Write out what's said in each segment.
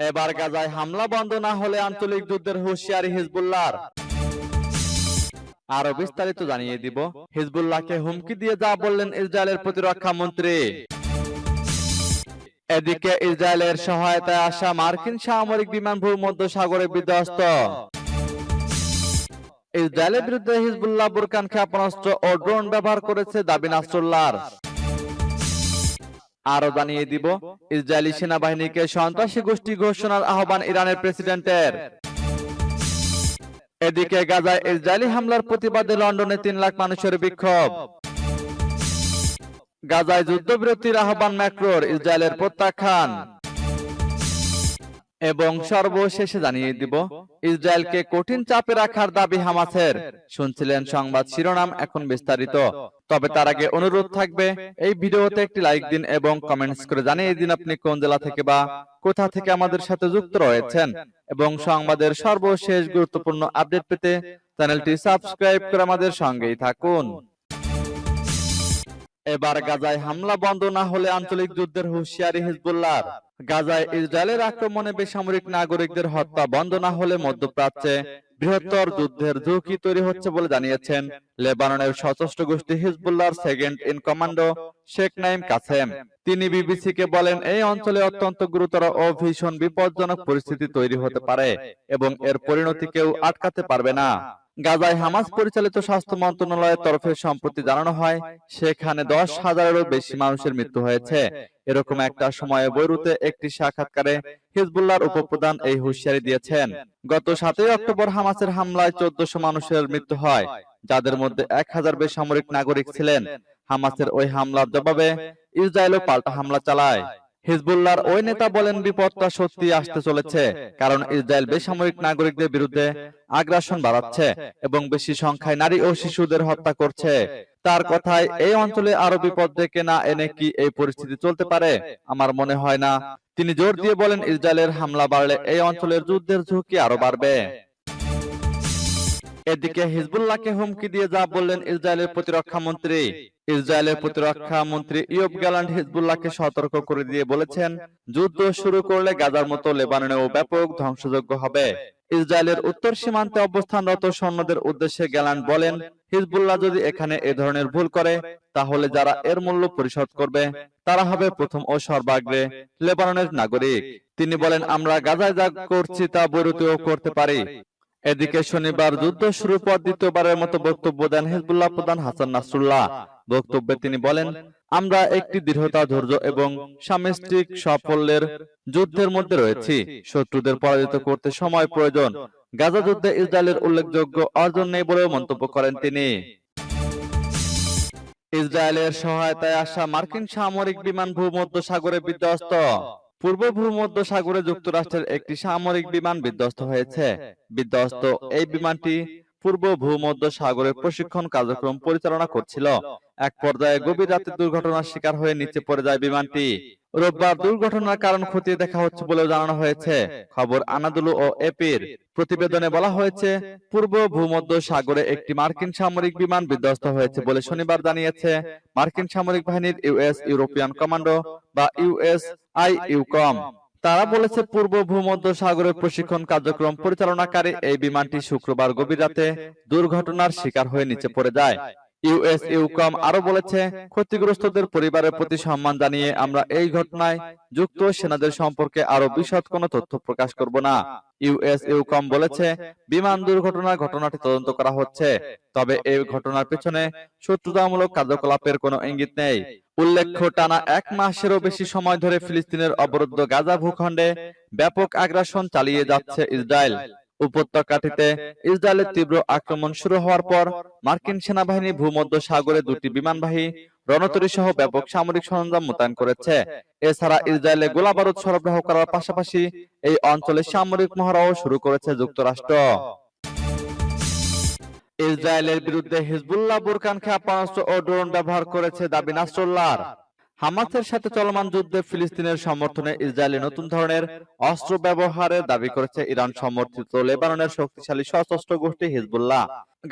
এবার গাজায় হামলা বন্ধ না হলে আঞ্চলিক যুদ্ধের হুঁশিয়ারি হিজবুল্লাহর। আরও বিস্তারিত জানিয়ে দিব। হিজবুল্লাহকে হুমকি দিয়ে যা বললেন ইসরায়েলের প্রতিরক্ষা মন্ত্রী। এদিকে ইসরায়েলের সহায়তায় আসা মার্কিন সামরিক বিমান ভূমধ্য সাগরে বিধ্বস্ত। ইসরায়েলের বিরুদ্ধে হিজবুল্লাহ বুরকান ক্ষেপণাস্ত্র ও ড্রোন ব্যবহার করেছে দাবি নাসরুল্লাহর। আরও জানিয়ে দিব ইসরায়েলি সেনাবাহিনীকে সন্ত্রাসী গোষ্ঠী ঘোষণার আহ্বান ইরানের প্রেসিডেন্টের। এদিকে গাজায় ইসরায়েলি হামলার প্রতিবাদে লন্ডনে তিন লাখ মানুষের বিক্ষোভ। গাজায় যুদ্ধবিরতির আহ্বান ম্যাক্রোর, ইসরায়েলের প্রত্যাখ্যান। এবং সর্বশেষে জানিয়ে দিব ইসরায়েলকে কঠিন চাপে রাখার দাবি হামাসের। শুনছিলেন সংবাদ শিরোনাম এখন বিস্তারিত। তবে তার আগে অনুরোধ থাকবে এই ভিডিওতে একটি লাইক দিন এবং কমেন্টস করে জানিয়ে দিন আপনি কোন জেলা থেকে বা কোথা থেকে আমাদের সাথে যুক্ত রয়েছেন। এবং সংবাদের সর্বশেষ গুরুত্বপূর্ণ আপডেট পেতে চ্যানেলটি সাবস্ক্রাইব করে আমাদের সঙ্গেই থাকুন। এবার গাজায় হামলা বন্ধ না হলে আঞ্চলিক যুদ্ধের হুঁশিয়ারি হিজবুল্লাহর গাজায় ইসরায়েলের আক্রমণে বেসামরিক নাগরিকদের হত্যা বন্ধ না হলে মধ্যপ্রাচ্যে বৃহত্তর যুদ্ধের ঝুঁকি তৈরি হচ্ছে বলে জানিয়েছেন। লেবাননের সশস্ত্র গোষ্ঠী হিজবুল্লাহর second in commander Sheikh Naim Qassem তিনি বিবিসিকে বলেন এই অঞ্চলে অত্যন্ত গুরুতর ও ভীষণ বিপজ্জনক পরিস্থিতি তৈরি হতে পারে এবং এর পরিণতি কেউ আটকাতে পারবে না। গাজায় হামাস পরিচালিত স্বাস্থ্য মন্ত্রণালয়ের তরফে সম্প্রতি জানানো হয়, সেখানে দশ হাজারেরও বেশি মানুষের মৃত্যু হয়েছে। এরকম একটা সময়ে বৈরুতে একটি সাক্ষাৎকারে হিজবুল্লাহর উপপ্রধান এই হুঁশিয়ারি দিয়েছেন। গত সাতই অক্টোবর হামাসের হামলায় চোদ্দশো মানুষের মৃত্যু হয়, যাদের মধ্যে এক হাজার বেসামরিক নাগরিক ছিলেন। হামাসের ওই হামলার জবাবে ইসরায়েলও পাল্টা হামলা চালায়। হিজবুল্লাহর ওই নেতা বলেন বিপদটা সত্যি আসতে চলেছে কারণ ইসরায়েল বেসামরিক নাগরিকদের বিরুদ্ধে আগ্রাসন বাড়াচ্ছে এবং বেশি সংখ্যায় নারী ও শিশুদের হত্যা করছে। তার কথায় এই অঞ্চলে আরও বিপদ ডেকে না এনে কি এই পরিস্থিতি চলতে পারে? আমার মনে হয় না। তিনি জোর দিয়ে বলেন ইসরায়েলের হামলা বাড়লে এই অঞ্চলের যুদ্ধের ঝুঁকি আরও বাড়বে। এদিকে হিজবুল্লাহকে হুমকি দিয়ে যা বললেন ইসরায়েলের প্রতিরক্ষা মন্ত্রী ইসরায়েলের প্রতিরক্ষা মন্ত্রী ইয়ব গ্যালান্ড হিজবুল্লাহকে সতর্ক করে দিয়ে বলেছেন, যুদ্ধ শুরু করলে গাজার মতো লেবাননেও ব্যাপক ধ্বংসযোগ্য হবে। ইসরায়েলের উত্তর সীমান্তে অবস্থানরত সৈন্যদের উদ্দেশ্যে গ্যালান্ড বলেন, হিজবুল্লাহ যদি এখানে এ ধরনের ভুল করে, তাহলে যারা এর মূল্য পরিশোধ করবে, তারা হবে প্রথম ও সর্বাগ্রে লেবাননের নাগরিক। তিনি বলেন, আমরা গাজায় যা করছি তা বৈরুতেও করতে পারি। এদিকে শনিবার যুদ্ধ শুরুর পর দ্বিতীয়বারের মতো বক্তব্য দেন হিজবুল্লাহ প্রধান হাসান নাসরুল্লাহ। বক্তব্যে তিনি বলেন আমরা একটি দৃঢ়তা ধৈর্য এবং সামষ্টিক সাফল্যের যুদ্ধের মধ্যে রয়েছি। শত্রুদের পরাজিত করতে সময় প্রয়োজন। গাজা যুদ্ধে ইসরায়েলের উল্লেখযোগ্য অর্জন নেই বলেও মন্তব্য করেন তিনি। ইসরায়েলের সহায়তায় আসা মার্কিন সামরিক বিমান ভূমধ্য সাগরে বিধ্বস্ত। পূর্ব ভূমধ্য সাগরে যুক্তরাষ্ট্রের একটি সামরিক বিমান বিধ্বস্ত হয়েছে। বিধ্বস্ত এই বিমানটি পূর্ব ভূমধ্য সাগরে প্রশিক্ষণ কার্যক্রম পরিচালনা করছিল। এক পর্যায়ে গভীর রাতে দুর্ঘটনার শিকার হয়ে নিচে পড়ে যায় বিমানটি। রোববার দুর্ঘটনার কারণ খতিয়ে দেখা হচ্ছে বলেও জানানো হয়েছে। খবর আনাদুলু ও এপির। প্রতিবেদনে বলা হয়েছে, পূর্ব ভূমধ্য সাগরে একটি মার্কিন সামরিক বিমান বিধ্বস্ত হয়েছে বলে শনিবার জানিয়েছে মার্কিন সামরিক বাহিনীর ইউএস ইউরোপিয়ান কমান্ডো বা ইউএস আই ইউকম তারা বলেছে পূর্ব ভূমধ্য সাগরের প্রশিক্ষণ কার্যক্রম পরিচালনাকারী এই বিমানটি শুক্রবার গভীর রাতে দুর্ঘটনার শিকার হয়ে নিচে পড়ে যায়। ইউএস ইউকম আরও বলেছে, ক্ষতিগ্রস্তদের পরিবারের প্রতি সম্মান জানিয়ে আমরা এই ঘটনায় যুক্ত, সেনাদের সম্পর্কে আরও বিশদ কোনো তথ্য প্রকাশ করব না। ইউএস ইউকম বলেছে, বিমান দুর্ঘটনার ঘটনাটি তদন্ত করা হচ্ছে, তবে এই ঘটনার পেছনে শত্রুতামূলক কার্যকলাপের কোনো ইঙ্গিত নেই। উল্লেখ্য টানা এক মাসেরও বেশি সময় ধরে ফিলিস্তিনের অবরুদ্ধ গাজা ভূখণ্ডে ব্যাপক আগ্রাসন চালিয়ে যাচ্ছে ইসরায়েল। উপত্যকাটিতে ইসরায়েলের তীব্র আক্রমণ শুরু হওয়ার পর মার্কিন সেনাবাহিনী ভূমধ্য সাগরে দুটি বিমানবাহী রণতরী সহ ব্যাপক সামরিক সরঞ্জাম মোতায়েন করেছে। এছাড়া ইসরায়েলে গোলাবারুদ সরবরাহ করার পাশাপাশি এই অঞ্চলে সামরিক মহড়াও শুরু করেছে যুক্তরাষ্ট্র। ইসরায়েলের বিরুদ্ধে হিজবুল্লাহ বুরকান ক্ষেপণাস্ত্র ও ড্রোন ব্যবহার করেছে দাবি নাসরুল্লাহর। হামাসের সাথে চলমান যুদ্ধে ফিলিস্তিনের সমর্থনে ইসরায়েলি নতুন ধরনের অস্ত্র ব্যবহারের দাবি করেছে ইরান সমর্থিত লেবাননের শক্তিশালী সশস্ত্র গোষ্ঠী হিজবুল্লাহ।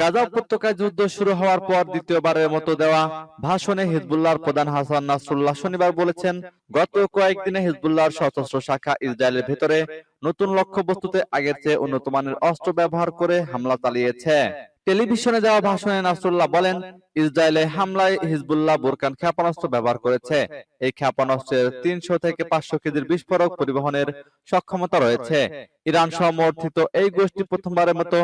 গাজা উপত্যকায় যুদ্ধ শুরু হওয়ার পর দ্বিতীয়বারের মতো দেওয়া ভাষণে হিজবুল্লাহর প্রধান হাসান নাসরুল্লাহ শনিবার বলেছেন, গত কয়েকদিনে হিজবুল্লাহর সশস্ত্র শাখা ইসরায়েলের ভেতরে নতুন লক্ষ্যবস্তুতে আগের চেয়ে উন্নত মানের অস্ত্র ব্যবহার করে হামলা চালিয়েছে। টেলিভিশনে দেওয়া ভাষণে নাসরুল্লাহ বলেন, ইসরায়েলে হামলায় হিজবুল্লাহ বোরকান ক্ষেপণাস্ত্র ব্যবহার করেছে। এই ক্ষেপণাস্ত্রের তিনশো থেকে পাঁচশো কেজির বিস্ফোরক পরিবহনের সক্ষমতা রয়েছে। ইরান সমর্থিত এই গোষ্ঠী প্রথমবারের মতো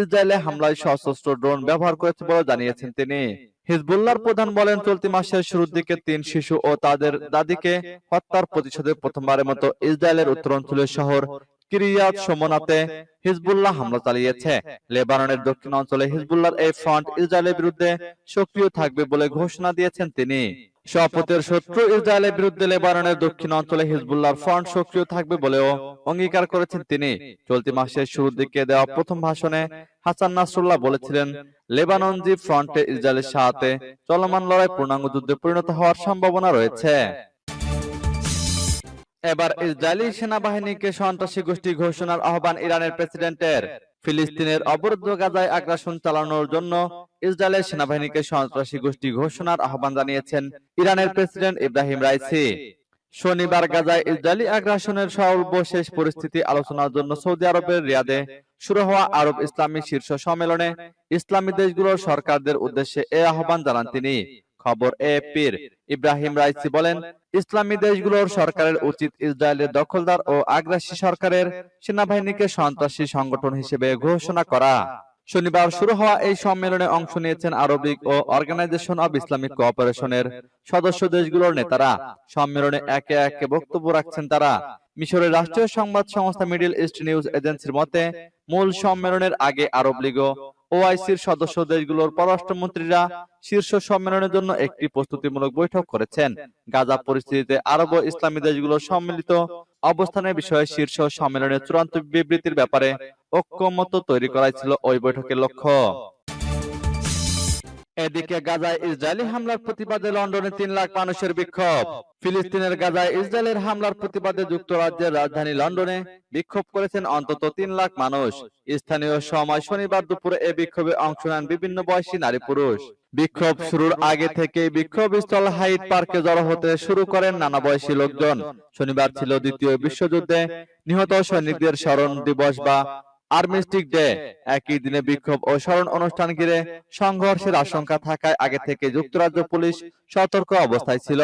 ইসরায়েলে হামলায় সশস্ত্র ড্রোন ব্যবহার করেছে বলে জানিয়েছেন তিনি। হিজবুল্লাহর প্রধান বলেন, চলতি মাসের শুরুর দিকে তিন শিশু ও তাদের দাদিকে হত্যার প্রতিশোধে প্রথমবারের মতো ইসরায়েলের উত্তরাঞ্চলীয় শহর কিরিয়াত সমনাতে হিজবুল্লাহ হামলা চালিয়েছে। লেবাননের দক্ষিণ অঞ্চলে হিজবুল্লাহর এই ফ্রন্ট ইসরায়েলের বিরুদ্ধে সক্রিয় থাকবে বলে ঘোষণা দিয়েছেন তিনি। শপথের শত্রু ইসরায়েলের বিরুদ্ধে লেবাননের দক্ষিণ অঞ্চলে হিজবুল্লাহর ফ্রন্ট সক্রিয় থাকবে বলেও অঙ্গীকার করেছেন তিনি। চলতি মাসের শুরুর দিকে দেওয়া প্রথম ভাষণে হাসান নাসরুল্লাহ বলেছিলেন লেবানন জি ফ্রন্টে ইসরায়েলের সাথে চলমান লড়াই পূর্ণাঙ্গ যুদ্ধে পরিণত হওয়ার সম্ভাবনা রয়েছে। এবার ইসরায়েলি সেনাবাহিনীকে সন্ত্রাসী গোষ্ঠী ঘোষণার আহ্বান ইরানের প্রেসিডেন্টের। ফিলিস্তিনের অবরুদ্ধ গাজায় আগ্রাসন চালানোর জন্য ইসরায়েলের সেনাবাহিনীকে সন্ত্রাসী গোষ্ঠী ঘোষণার আহ্বান জানিয়েছেন ইরানের প্রেসিডেন্ট ইব্রাহিম রাইসি। শনিবার গাজায় ইসরায়েলি আগ্রাসনের সর্বশেষ পরিস্থিতি আলোচনার জন্য সৌদি আরবের রিয়াদে শুরু হওয়া আরব ইসলামী শীর্ষ সম্মেলনে ইসলামী দেশগুলোর সরকারদের উদ্দেশ্যে এ আহ্বান জানান তিনি। খবর এপির ইব্রাহিম রাইসি বলেন ইসলামী দেশগুলোর সরকারের উচিত ইসরায়েলের দখলদার ও আগ্রাসী সরকারের সেনাবাহিনীকে সন্ত্রাসী সংগঠন হিসেবে ঘোষণা করা। শনিবার শুরু হওয়া এই সম্মেলনে অংশ নিয়েছেন আরবিক ও অর্গানাইজেশন অব ইসলামিক কোঅপারেশনের সদস্য দেশগুলোর নেতারা। সম্মেলনে একে একে বক্তব্য রাখছেন তারা। মিশরের রাষ্ট্রীয় সংবাদ সংস্থা মিডল ইস্ট নিউজ এজেন্সির মতে মূল সম্মেলনের আগে আরব লীগ ওআইসির সদস্য দেশগুলোর পররাষ্ট্রমন্ত্রীরা শীর্ষ সম্মেলনের জন্য একটি প্রস্তুতিমূলক বৈঠক করেছেন। গাজা পরিস্থিতিতে আরব ও ইসলামী দেশগুলোর সম্মিলিত অবস্থানের বিষয়ে শীর্ষ সম্মেলনের চূড়ান্ত বিবৃতির ব্যাপারে ঐক্যমত তৈরি করাই ছিল ওই বৈঠকের লক্ষ্য। এদিকে গাজায় ইসরায়েলি হামলার প্রতিবাদে লন্ডনে তিন লাখ মানুষের বিক্ষোভ। ফিলিস্তিনের গাজায় ইসরায়েলের হামলার প্রতিবাদে যুক্তরাজ্যের রাজধানী লন্ডনে বিক্ষোভ করেছেন অন্তত তিন লাখ মানুষ। স্থানীয় সময় শনিবার দুপুরে এ বিক্ষোভে অংশ নেন বিভিন্ন বয়সী নারী পুরুষ। বিক্ষোভ শুরুর আগে থেকে বিক্ষোভ স্থল হাইট পার্কে জড়ো হতে শুরু করেন নানা বয়সী লোকজন। শনিবার ছিল দ্বিতীয় বিশ্বযুদ্ধে নিহত সৈনিকদের স্মরণ দিবস বা আর্মিস্টিক ডে একই দিনে বিক্ষোভ ও স্মরণ অনুষ্ঠান ঘিরে সংঘর্ষের আশঙ্কা থাকায় আগে থেকে যুক্তরাজ্য পুলিশ সতর্ক অবস্থায় ছিল।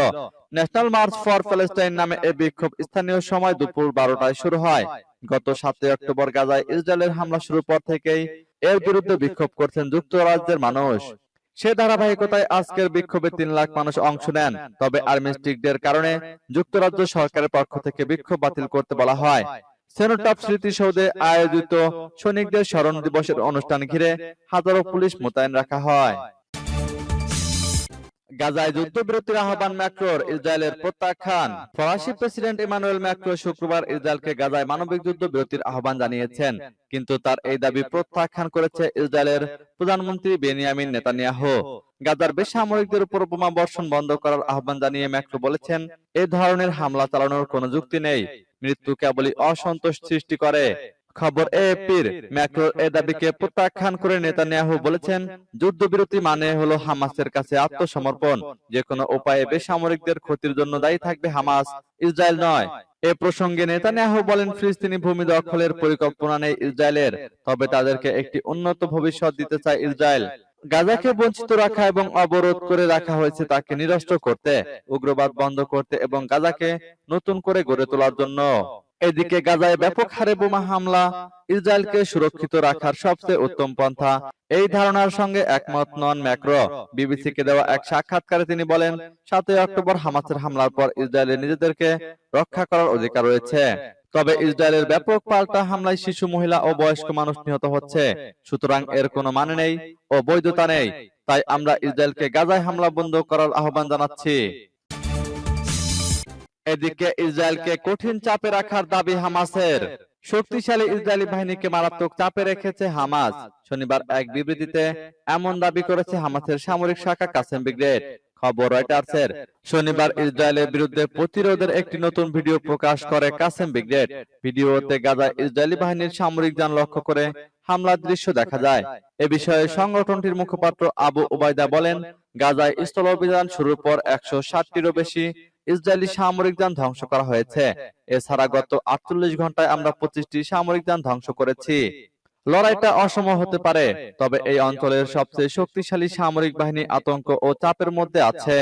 ন্যাশনাল মার্চ ফর প্যালেস্টাইন নামে এই বিক্ষোভ স্থানীয় সময় দুপুর বারোটায় শুরু হয়। গত সাতই অক্টোবর গাজায় ইসরায়েলের হামলা শুরুর পর থেকেই এর বিরুদ্ধে বিক্ষোভ করছেন যুক্তরাজ্যের মানুষ। সে ধারাবাহিকতায় আজকের বিক্ষোভে তিন লাখ মানুষ অংশ নেন। তবে আর্মিস্টিক ডের কারণে যুক্তরাজ্য সরকারের পক্ষ থেকে বিক্ষোভ বাতিল করতে বলা হয়। সেনোটপ স্মৃতিসৌধে আয়োজিত সৈনিকদের স্মরণ দিবসের অনুষ্ঠান ঘিরে হাজারো পুলিশ মোতায়েন রাখা হয়। গাজায় যুদ্ধবিরতির আহ্বান ম্যাক্রোর ইসরায়েলের প্রত্যাখ্যান। ফরাসি প্রেসিডেন্ট ইমানুয়েল ম্যাক্রো শুক্রবার ইসরায়েলকে গাজায় মানবিক যুদ্ধ বিরতির আহ্বান জানিয়েছেন, কিন্তু তার এই দাবি প্রত্যাখ্যান করেছে ইসরায়েলের প্রধানমন্ত্রী বেনিয়ামিন নেতানিয়াহু। গাজার বেসামরিকদের উপর বোমা বর্ষণ বন্ধ করার আহ্বান জানিয়ে ম্যাক্রো বলেছেন এই ধরনের হামলা চালানোর কোনো যুক্তি নেই। মৃত্যু কেবলই অসন্তোষ সৃষ্টি করে। খবর এপির ম্যাক্রোর এ দাবিকে প্রত্যাখ্যান করে নেতানিয়াহু বলেছেন, যুদ্ধবিরতি মানে হলো হামাসের কাছে আত্মসমর্পণ। যে কোনো উপায়ে বেসামরিকদের ক্ষতির জন্য দায়ী থাকবে হামাস, ইসরায়েল নয়। এ প্রসঙ্গে নেতানিয়াহু বলেন, ফিলিস্তিনি ভূমি দখলের পরিকল্পনা নেই ইসরায়েলের, তবে তাদেরকে একটি উন্নত ভবিষ্যৎ দিতে চায় ইসরায়েল। গাজাকে বঞ্চিত রাখা এবং অবরোধ করে রাখা হয়েছে তাকে নিরস্ত করতে উগ্রবাদ বন্ধ করতে এবং গাজাকে নতুন করে গড়ে তোলার জন্য। এদিকে গাজায় ব্যাপক হারে বোমা হামলা ইসরায়েলকে সুরক্ষিত রাখার সবচেয়ে উত্তম পন্থা। এই ধারণার সঙ্গে একমত নন ম্যাক্রো। বিবিসিকে দেওয়া এক সাক্ষাৎকারে তিনি বলেন সাতই অক্টোবর হামাসের হামলার পর ইসরায়েলের নিজেদেরকে রক্ষা করার অধিকার রয়েছে। তবে ইসরায়েলের ব্যাপক পাল্টা হামলায় শিশু মহিলা ও বয়স্ক মানুষ নিহত হচ্ছে। সুতরাং এর কোনো মানে নেই ও বৈধতা নেই। তাই আমরা ইসরায়েলকে গাজায় হামলা বন্ধ করার আহ্বান জানাচ্ছি। এদিকে ইসরায়েলকে কঠিন চাপে রাখার দাবি হামাসের। শক্তিশালী ইসরায়েলি বাহিনীকে মারাত্মক চাপে রেখেছে হামাস। শনিবার এক বিবৃতিতে এমন দাবি করেছে হামাসের সামরিক শাখা কাসেম ব্রিগেড খবর রয়টার্সের। শনিবার ইসরায়েলের বিরুদ্ধে প্রতিরোধের একটি নতুন ভিডিও প্রকাশ করে কাসেম ব্রিগেড ভিডিওতে গাজা ইসরায়েলি বাহিনীর সামরিক যান লক্ষ্য করে হামলার দৃশ্য দেখা যায়। এ বিষয়ে সংগঠনটির মুখপাত্র আবু ওবায়দা বলেন গাজায় স্থল অভিযান শুরুর পর একশো ষাটটিরও বেশি ইসরায়েলি সামরিক যান ধ্বংস করা হয়েছে। এছাড়া গত আটচল্লিশ ঘন্টায় আমরা পঁচিশটি সামরিক যান ধ্বংস করেছি। লড়াইটা অসম হতে পারে তবে এই অঞ্চলের সবচেয়ে শক্তিশালী সামরিক বাহিনী আতঙ্ক ও চাপের মধ্যে আছে।